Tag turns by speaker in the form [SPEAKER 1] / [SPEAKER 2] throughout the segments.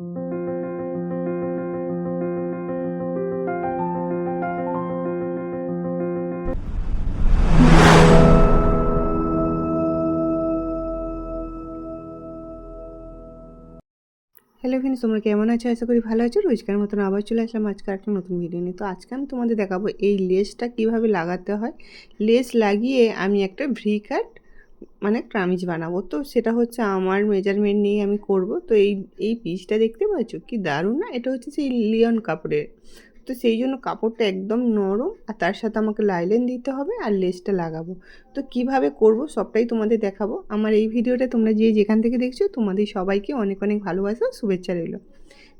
[SPEAKER 1] Hello friends তোমরা কেমন আছো? আশা করি ভালো আছো। রোজকার মতন আবার চলে আসলাম আজকে একটা নতুন ভিডিও নিয়ে। তো আজকে আমি তোমাদের দেখাবো এই লেসটা কীভাবে লাগাতে হয়। লেস লাগিয়ে আমি একটা ভ্রি কাট মানে কামিজ বানাবো। তো সেটা হচ্ছে আমার মেজারমেন্ট নিয়ে আমি করব। তো এই এই পিসটা দেখতে পাচ্ছ? কি দারুণ না? এটা হচ্ছে সেই লিয়ন কাপড়ের। তো সেই জন্য কাপড়টা একদম নরম আর তার সাথে আমাকে লাইলেন দিতে হবে আর লেসটা লাগাবো। তো কীভাবে করব সবটাই তোমাদের দেখাবো। আমার এই ভিডিওটা তোমরা যে যেখান থেকে দেখছ, তোমাদের সবাইকে অনেক অনেক ভালোবাসা শুভেচ্ছা রইল।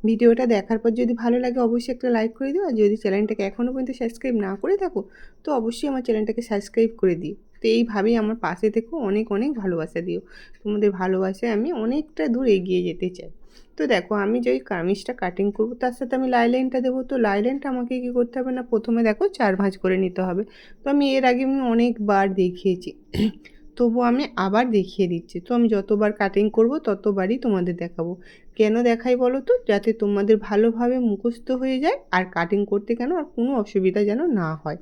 [SPEAKER 1] ভিডিওটা দেখার পর যদি ভালো লাগে, অবশ্যই একটা লাইক করে দিও। আর যদি চ্যানেলটাকে এখনও পর্যন্ত সাবস্ক্রাইব না করে থাকো, তো অবশ্যই আমার চ্যানেলটাকে সাবস্ক্রাইব করে দিও। তো এইভাবেই আমার পাশে থেকেও অনেক অনেক ভালোবাসা দিও। তোমাদের ভালোবাসায় আমি অনেকটা দূর এগিয়ে যেতে চাই। তো দেখো, আমি যে কামিজটা কাটিং করব, তার সাথে আমি লাইলাইনটা দেবো। তো লাইলাইনটা আমাকে কী করতে হবে না? প্রথমে দেখো চার ভাঁজ করে নিতে হবে। তো আমি এর আগে আমি অনেকবার দেখিয়েছি। তবু আমি আবার দেখিয়ে দিচ্ছি। তো আমি যতবার কাটিং করব, ততবারই তোমাদের দেখাবো। কেন দেখাই বলো তো? যাতে তোমাদের ভালোভাবে মুখস্থ হয়ে যায় আর কাটিং করতে কেন আর কোনো অসুবিধা যেন না হয়।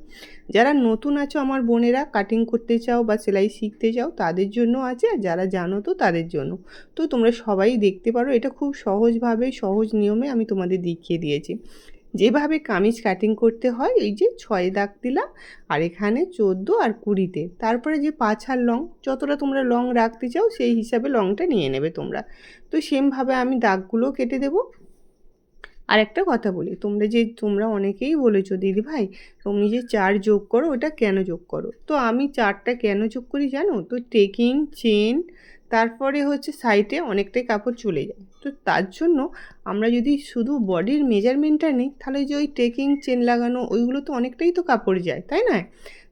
[SPEAKER 1] যারা নতুন আছো আমার বোনেরা কাটিং করতে চাও বা সেলাই শিখতে চাও, তাদের জন্য আছে আর যারা জানো তো তাদের জন্য। তো তোমরা সবাই দেখতে পারো, এটা খুব সহজভাবে, সহজ নিয়মে আমি তোমাদের দেখিয়ে দিয়েছি। যেভাবে কামিজ কাটিং করতে হয়, এই যে ছয় দাগ দিলাম, আর এখানে চোদ্দ আর কুড়িতে। তারপরে যে পাঁচ আর লং, যতটা তোমরা লং রাখতে চাও, সেই হিসাবে লংটা নিয়ে নেবে তোমরা। তো সেমভাবে আমি দাগগুলো কেটে দেবো। আর একটা কথা বলি, তোমরা যে তোমরা অনেকেই বলেছ, দিদি ভাই, তুমি যে চার যোগ করো, ওটা কেন যোগ করো? তো আমি চারটা কেন যোগ করি জানো? তো টেকিং চেন তারপরে হচ্ছে সাইডে অনেকটাই কাপড় চলে যায়। তো তার জন্য আমরা যদি শুধু বডির মেজারমেন্টটা নিই, তাহলে যে ওই টেকিং চেন লাগানো, ওইগুলো তো অনেকটাই তো কাপড় যায়, তাই না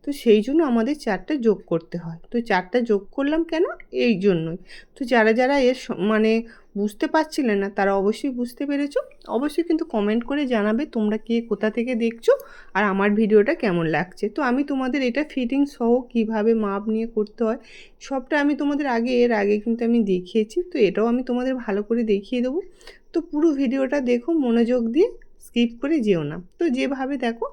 [SPEAKER 1] তো সেই জন্য আমাদের চারটা যোগ করতে হয়। তো চারটা যোগ করলাম কেন? এই জন্যই। তো যারা যারা এর মানে বুঝতে পারছিলে না, তারা অবশ্যই বুঝতে পেরেছ। অবশ্যই কিন্তু কমেন্ট করে জানাবে তোমরা কে কোথা থেকে দেখছ আর আমার ভিডিওটা কেমন লাগছে। তো আমি তোমাদের এটা ফিটিং সহ কীভাবে মাপ নিয়ে করতে হয়, সবটা আমি তোমাদের আগে, এর আগে কিন্তু আমি দেখিয়েছি। তো এটাও আমি তোমাদের ভালো করে দেখিয়ে দেবো। তো পুরো ভিডিওটা দেখো, মনোযোগ দিয়ে স্কিপ করে যেও না। তো যেভাবে দেখো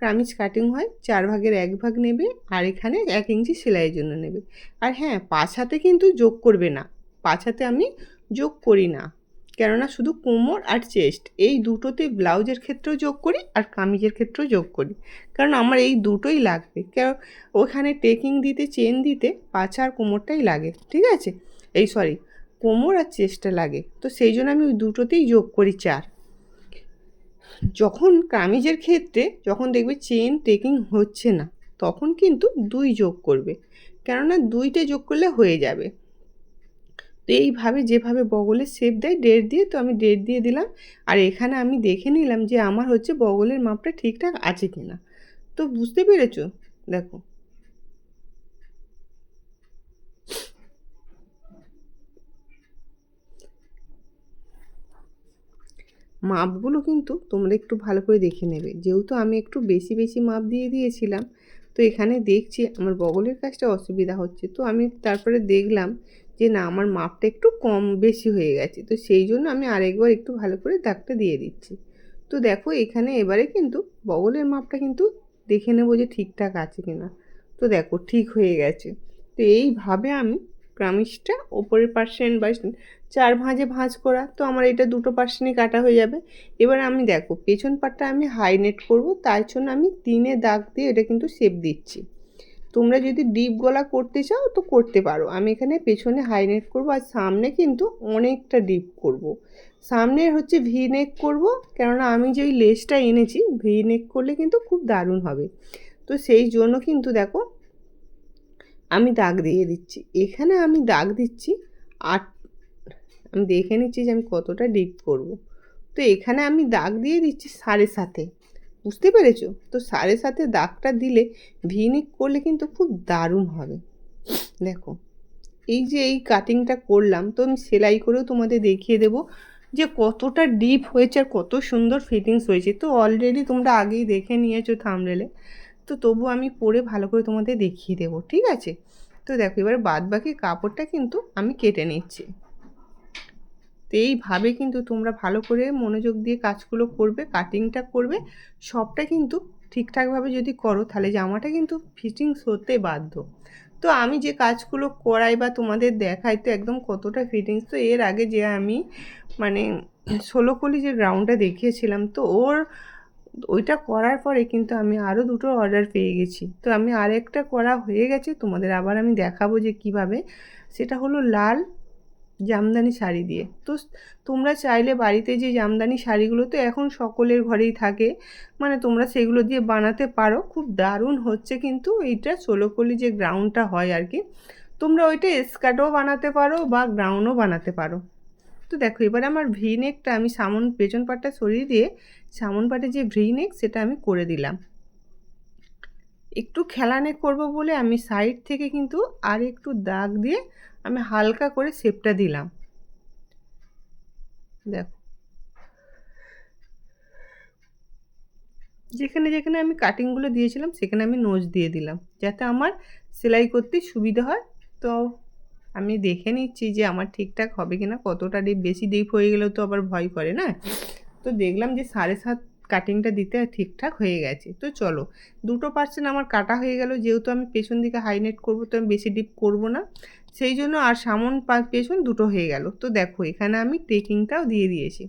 [SPEAKER 1] কামিজ কাটিং হয়, চার ভাগের এক ভাগ নেবে আর এখানে এক ইঞ্চি সেলাইয়ের জন্য নেবে। আর হ্যাঁ পাঁচ হাতে কিন্তু যোগ করবে না। পাঁচ হাতে আমি যোগ করি না। কেননা শুধু কোমর আর চেস্ট, এই দুটোতে ব্লাউজের ক্ষেত্রেও যোগ করি আর কামিজের ক্ষেত্রেও যোগ করি। কারণ আমার এই দুটোই লাগবে। কারণ ওখানে টেকিং দিতে, চেন দিতে পাছা আর কোমরটাই লাগে, ঠিক আছে? এই সরি, কোমর আর চেস্টটা লাগে। তো সেই জন্য আমি ওই দুটোতেই যোগ করি চার। যখন কামিজের ক্ষেত্রে যখন দেখবে চেন টেকিং হচ্ছে না, তখন কিন্তু দুই যোগ করবে। কেননা দুইটা যোগ করলে হয়ে যাবে। তো এইভাবে যেভাবে বগলের শেপ দেয় ডেট দিয়ে, তো আমি ডেট দিয়ে দিলাম। আর এখানে আমি দেখে নিলাম যে আমার হচ্ছে বগলের মাপটা ঠিকঠাক আছে কি না তো বুঝতে পেরেছ? দেখো মাপগুলো কিন্তু তোমরা একটু ভালো করে দেখে নেবে। যেহেতু আমি একটু বেশি বেশি মাপ দিয়ে দিয়েছিলাম, তো এখানে দেখছি আমার বগলের কাজটা অসুবিধা হচ্ছে। তো আমি তারপরে দেখলাম যে, না, আমার মাপটা একটু কম, বেশি হয়ে গেছে। তো সেই জন্য আমি আরেকবার একটু ভালো করে দাগটা দিয়ে দিচ্ছি। তো দেখো, এখানে এবারে কিন্তু বগলের মাপটা কিন্তু দেখে নেব যে ঠিকঠাক আছে কি না তো দেখো, ঠিক হয়ে গেছে। তো এইভাবে আমি কামিজটা ওপরের পার্সেন্ট বা চার ভাঁজে ভাঁজ করা, তো আমার এটা দুটো পার্সেন্টই কাটা হয়ে যাবে। এবার আমি দেখো, পেছন পাটটা আমি হাই নেট করব তাই জন্য আমি তিনে দাগ দিয়ে এটা কিন্তু শেপ দিচ্ছি। তোমরা যদি ডিপ গলা করতে চাও, তো করতে পারো। আমি এখানে পেছনে হাই নেক করব আর সামনে কিন্তু অনেকটা ডিপ করব। সামনে হচ্ছে ভি নেক করব, কেননা আমি যে ওই লেসটা এনেছি ভি নেক করলে কিন্তু খুব দারুণ হবে। তো সেই জন্য কিন্তু দেখো, আমি দাগ দিয়ে দিচ্ছি। এখানে আমি দাগ দিচ্ছি আট আমি দেখে নিচ্ছি যে আমি কতটা ডিপ করব। তো এখানে আমি দাগ দিয়ে দিচ্ছি সাড়ে সাথে। বুঝতে পেরেছ? তো সাড়ে সাথে দাগটা দিলে ভিনিক করলে কিন্তু খুব দারুণ হবে। দেখো, এই যে এই কাটিংটা করলাম, তো আমি সেলাই করেও তোমাদের দেখিয়ে দেবো যে কতটা ডিপ হয়েছে আর কত সুন্দর ফিটিংস হয়েছে। তো অলরেডি তোমরা আগেই দেখে নিয়েছো থামরেলে তো তবু আমি পরে ভালো করে তোমাদের দেখিয়ে দেবো, ঠিক আছে? তো দেখো, এবার বাদ বাকি কাপড়টা কিন্তু আমি কেটে নিচ্ছি। তো এইভাবে কিন্তু তোমরা ভালো করে মনোযোগ দিয়ে কাজগুলো করবে কাটিংটা করবে। সবটা কিন্তু ঠিকঠাকভাবে যদি করো, তাহলে জামাটা কিন্তু ফিটিংস হতে বাধ্য। তো আমি যে কাজগুলো করাই বা তোমাদের দেখাই, তো একদম কতটা ফিটিংস তো এর আগে যে আমি মানে ষোলো কলি যে গ্রাউন্ডটা দেখিয়েছিলাম, তো ওর ওইটা করার পরে কিন্তু আমি আরও দুটো অর্ডার পেয়ে গেছি। তো আমি আরেকটা করা হয়ে গেছে, তোমাদের আবার আমি দেখাবো যে কীভাবে। সেটা হলো লাল জামদানি শাড়ি দিয়ে। তো তোমরা চাইলে বাড়িতে যে জামদানি শাড়িগুলো তো এখন সকলের ঘরেই থাকে মানে তোমরা সেগুলো দিয়ে বানাতে পারো। খুব দারুণ হচ্ছে কিন্তু এইটা ষোলোকলি যে গ্রাউন্ডটা হয় আর কি। তোমরা ওইটা স্কার্টও বানাতে পারো বা গ্রাউন্ডও বানাতে পারো। তো দেখো, এবার আমার ভি নেকটা আমি সামন পেছন পাটটা সরিয়ে দিয়ে সামন পাটে যে ভি নেক সেটা আমি করে দিলাম। একটু খেলা নেক করব বলে আমি সাইড থেকে কিন্তু আর একটু দাগ দিয়ে আমি হালকা করে শেপটা দিলাম। দেখো। যেখানে যেখানে আমি কাটিংগুলো দিয়েছিলাম, সেখানে আমি নোজ দিয়ে দিলাম। যাতে আমার সেলাই করতে সুবিধা হয়। তো আমি দেখে নিচ্ছি যে আমার ঠিকঠাক হবে কি না কতটা ডিপ বেশি ডিপ হয়ে গেলেও তো আবার ভয় করে না? তো দেখলাম যে সাড়ে সাত কাটিংটা দিতে ঠিকঠাক হয়ে গেছে। তো চলো, দুটো পার্সেন্ট আমার কাটা হয়ে গেল, যেহেতু আমি পেছন দিকে হাইনেট করব, তো আমি বেশি ডিপ করব না। সেই জন্য আর সামন পেছন দুটো হয়ে গেল। তো দেখো, এখানে আমি টেকিংটাও দিয়ে দিয়েছি।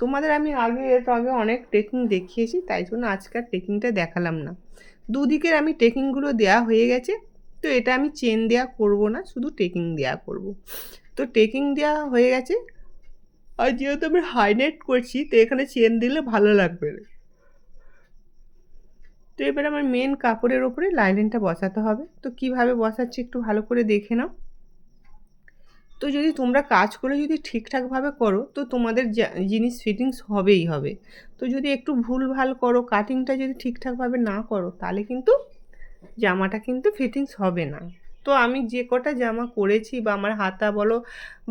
[SPEAKER 1] তোমাদের আমি আগে, এর আগে অনেক টেকিং দেখিয়েছি, তাই জন্য আজকাল টেকিংটা দেখালাম না। দুদিকের আমি টেকিংগুলো দেওয়া হয়ে গেছে, তো এটা আমি চেন দেওয়া করব না, শুধু টেকিং দেওয়া করব। তো টেকিং দেওয়া হয়ে গেছে আর যেহেতু আমি হাইলাইট করছি, তো এখানে চেন দিলে ভালো লাগবে। তো এবার আমার মেন কাপড়ের ওপরে লাইলিনটা বসাতে হবে। তো কীভাবে বসাচ্ছি একটু ভালো করে দেখে নাও। তো যদি তোমরা কাজ করে যদি ঠিকঠাকভাবে করো, তো তোমাদের জিনিস ফিটিংস হবেই হবে। তো যদি একটু ভুল ভালো করো কাটিংটা যদি ঠিকঠাকভাবে না করো, তাহলে কিন্তু জামাটা কিন্তু ফিটিংস হবে না। তো আমি যে কটা জামা করেছি বা আমার হাতা বলো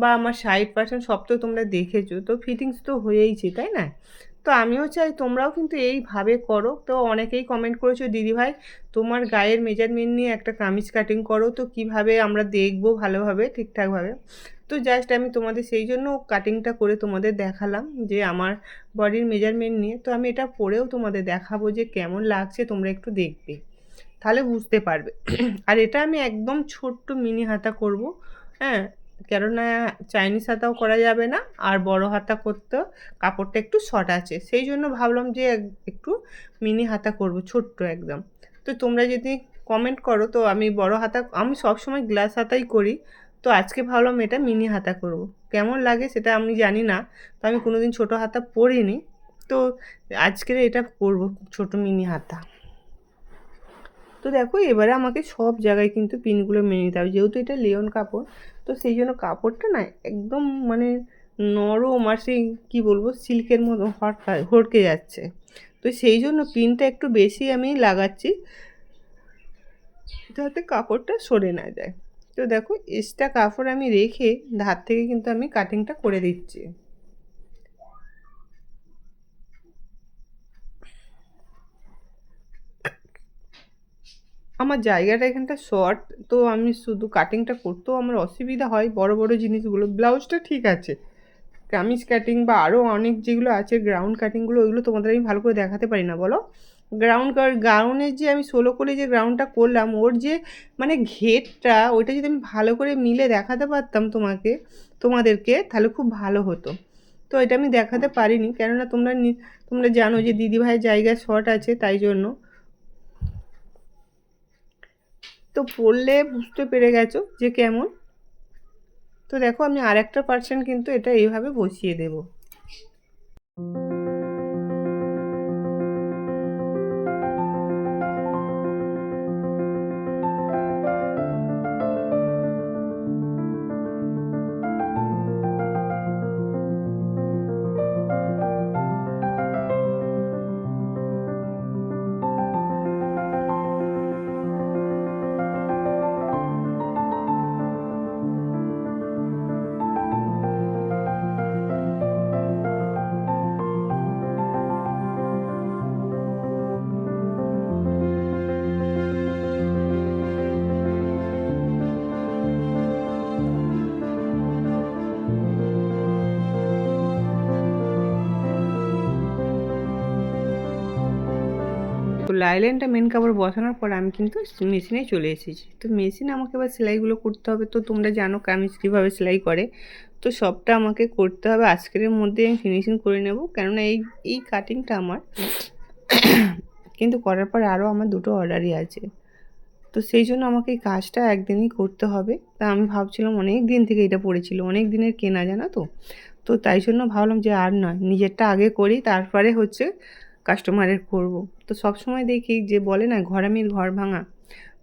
[SPEAKER 1] বা আমার সাইড পার্সেন্ট সব তো তোমরা দেখেছ, তো ফিটিংস তো হয়েইছে, তাই না? তো আমিও চাই তোমরাও কিন্তু এইভাবে করো। তো অনেকেই কমেন্ট করেছ দিদিভাই তোমার গায়ের মেজারমেন্ট নিয়ে একটা কামিজ কাটিং করো, তো কীভাবে আমরা দেখব ভালোভাবে, ঠিকঠাকভাবে? তো জাস্ট আমি তোমাদের সেই জন্য কাটিংটা করে তোমাদের দেখালাম যে আমার বডির মেজারমেন্ট নিয়ে। তো আমি এটা পরেও তোমাদের দেখাবো যে কেমন লাগছে, তোমরা একটু দেখবে। তাহলে বুঝতে পারবে। আর এটা আমি একদম ছোট্ট মিনি হাতা করব হ্যাঁ? কেননা চাইনিজ হাতাও করা যাবে না, আর বড় হাতা করতেও কাপড়টা একটু শর্ট আছে। সেই জন্য ভাবলাম যে একটু মিনি হাতা করব, ছোট্ট একদম। তো তোমরা যদি কমেন্ট করো, তো আমি বড় হাতা, আমি সবসময় গ্লাস হাতাই করি। তো আজকে ভাবলাম এটা মিনি হাতা করব। কেমন লাগে সেটা আমি জানি না, তো আমি কোনো দিন ছোটো হাতা পরিনি। তো আজকের এটা করব, ছোট মিনি হাতা। তো দেখো, এবারে আমাকে সব জায়গায় কিন্তু পিনগুলো মেনে নিতে হবে। যেহেতু এটা লিওন কাপড়, তো সেই জন্য কাপড়টা না একদম মানে নরম আর সেই কী বলব, সিল্কের মতো হটকা হটকে যাচ্ছে। তো সেই জন্য পিনটা একটু বেশি আমি লাগাচ্ছি, যাতে কাপড়টা সরে না যায়। তো দেখো এক্সট্রা কাপড় আমি রেখে ধার থেকে কিন্তু আমি কাটিংটা করে দিচ্ছি। আমার জায়গাটা এখানটা শর্ট তো আমি শুধু কাটিংটা করতেও আমার অসুবিধা হয়, বড় বড় জিনিসগুলো ব্লাউজটা ঠিক আছে। কামিজ কাটিং বা আরও অনেক যেগুলো আছে গ্রাউন্ড কাটিংগুলো ওইগুলো তোমাদের আমি ভালো করে দেখাতে পারি না, বলো? গ্রাউন্ড গ্রাউন্ডের যে আমি ষোলো করে যে গ্রাউন্ডটা করলাম, ওর যে মানে ঘেরটা, ওইটা যদি আমি ভালো করে মিলে দেখাতে পারতাম তোমাকে, তোমাদেরকে, তাহলে খুব ভালো হতো। তো এটা আমি দেখাতে পারিনি, কেননা তোমরা তোমরা জানো যে দিদিভাইয়ের জায়গায় শর্ট আছে, তাই জন্য। তো পড়লে বুঝতে পেরে গেছো যে কেমন। তো দেখো আমি আর একটা পার্সেন্ট কিন্তু এটা এইভাবে বসিয়ে দেবো। তো লাইলেনটা মেন কাপড় বসানোর পর আমি কিন্তু মেশিনে চলে এসেছি। তো মেশিনে আমাকে এবার সেলাইগুলো করতে হবে। তো তোমরা জানো কামিজ কীভাবে সেলাই করে। তো সবটা আমাকে করতে হবে। আজকের মধ্যে আমি ফিনিশিং করে নেব। কেননা এই এই কাটিংটা আমার। কিন্তু করার পর আরও আমার দুটো অর্ডারই আছে। তো সেই জন্য আমাকে এই কাজটা একদিনই করতে হবে। তা আমি ভাবছিলাম অনেক দিন থেকে এটা পড়েছিল। অনেক দিনের কেনা, জানো তো? তো তাই জন্য ভাবলাম যে আর নয়, নিজেরটা আগে করি। তারপরে হচ্ছে কাস্টমারের করব। তো সব সময় দেখি যে বলে না, ঘরামির ঘর ভাঙা।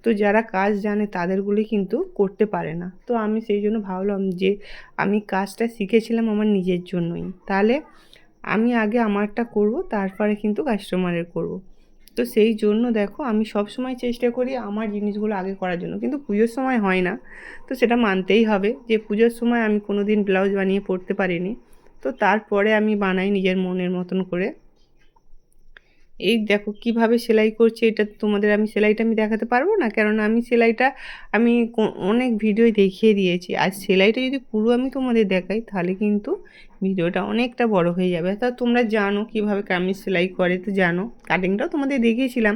[SPEAKER 1] তো যারা কাজ জানে তাদেরগুলি কিন্তু করতে পারে না। তো আমি সেই জন্য ভাবলাম যে আমি কাজটা শিখেছিলাম আমার নিজের জন্যই। তাহলে আমি আগে আমারটা করব, তারপরে কিন্তু কাস্টমারের করব। তো সেই জন্য দেখো, আমি সব সময় চেষ্টা করি আমার জিনিসগুলো আগে করার জন্য। কিন্তু পুজোর সময় হয় না। তো সেটা মানতেই হবে যে পুজোর সময় আমি কোনো দিন ব্লাউজ বানিয়ে পরতে পারিনি। তো তারপরে আমি বানাই নিজের মনের মতন করে। এই দেখো কীভাবে সেলাই করছে, এটা তোমাদের আমি সেলাইটা আমি দেখাতে পারব না? কেননা আমি সেলাইটা, আমি অনেক ভিডিও দেখিয়ে দিয়েছি। আর সেলাইটা যদি পুরো আমি তোমাদের দেখাই, তাহলে কিন্তু ভিডিওটা অনেকটা বড় হয়ে যাবে। তা তোমরা জানো কীভাবে কামিজ সেলাই করে, তো জানো কাটিংটাও তোমাদের দেখিয়েছিলাম।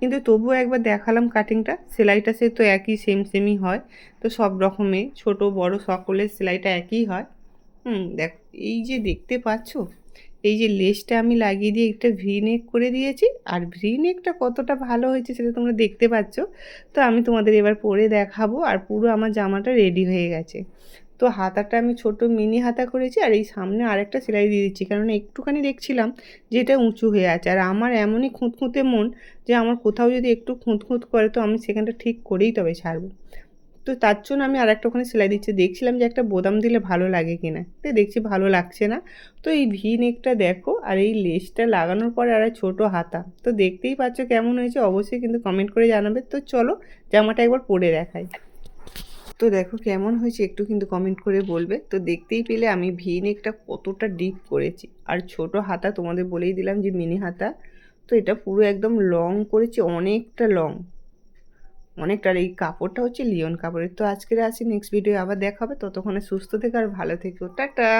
[SPEAKER 1] কিন্তু তবুও একবার দেখালাম কাটিংটা সেলাইটা সে তো একই সেম সেমই হয়। তো সব রকমের ছোট, বড়, সকলের সেলাইটা একই হয়। হুম, দেখ, এই যে দেখতে পাচ্ছ এই যে লেসটা আমি লাগিয়ে দিয়ে একটা ভি নেক করে দিয়েছি, আর ভি নেকটা কতটা ভালো হয়েছে সেটা তোমরা দেখতে পাচ্ছ। তো আমি তোমাদের এবার পরে দেখাবো, আর পুরো আমার জামাটা রেডি হয়ে গেছে। তো হাতাটা আমি ছোট মিনি হাতা করেছি, আর এই সামনে আরেকটা সেলাই দিয়ে দিচ্ছি কারণ একটুখানি দেখছিলাম যে এটা উঁচু হয়ে আছে। আর আমার এমনই খুঁতখুঁতে মন যে আমার কোথাও যদি একটু খুঁতখুঁত করে, তো আমি সেখানটা ঠিক করেই তবে ছাড়বো। তো তার জন্য আমি আর একটা ওখানে সেলাই দিচ্ছি। দেখছিলাম যে একটা বোদাম দিলে ভালো লাগে কিনা। তো দেখছি ভালো লাগছে না। তো এই ভি নেকটা দেখো, আর এই লেসটা লাগানোর পরে আর ছোটো হাতা। তো দেখতেই পাচ্ছ কেমন হয়েছে, অবশ্যই কিন্তু কমেন্ট করে জানাবে। তো চলো, জামাটা একবার পরে দেখাই। তো দেখো কেমন হয়েছে, একটু কিন্তু কমেন্ট করে বলবে। তো দেখতেই পেলে আমি ভি নেকটা কতটা ডিপ করেছি। আর ছোট হাতা তোমাদের বলেই দিলাম যে মিনি হাতা। তো এটা পুরো একদম লং করেছি, অনেকটা লং অনেকটা আর এই কাপড়টা হচ্ছে লিওন কাপড়ের। তো আজকের আসি নেক্সট ভিডিও আবার দেখা হবে। ততক্ষণে সুস্থ থেকে আর ভালো থেকো। টাটা!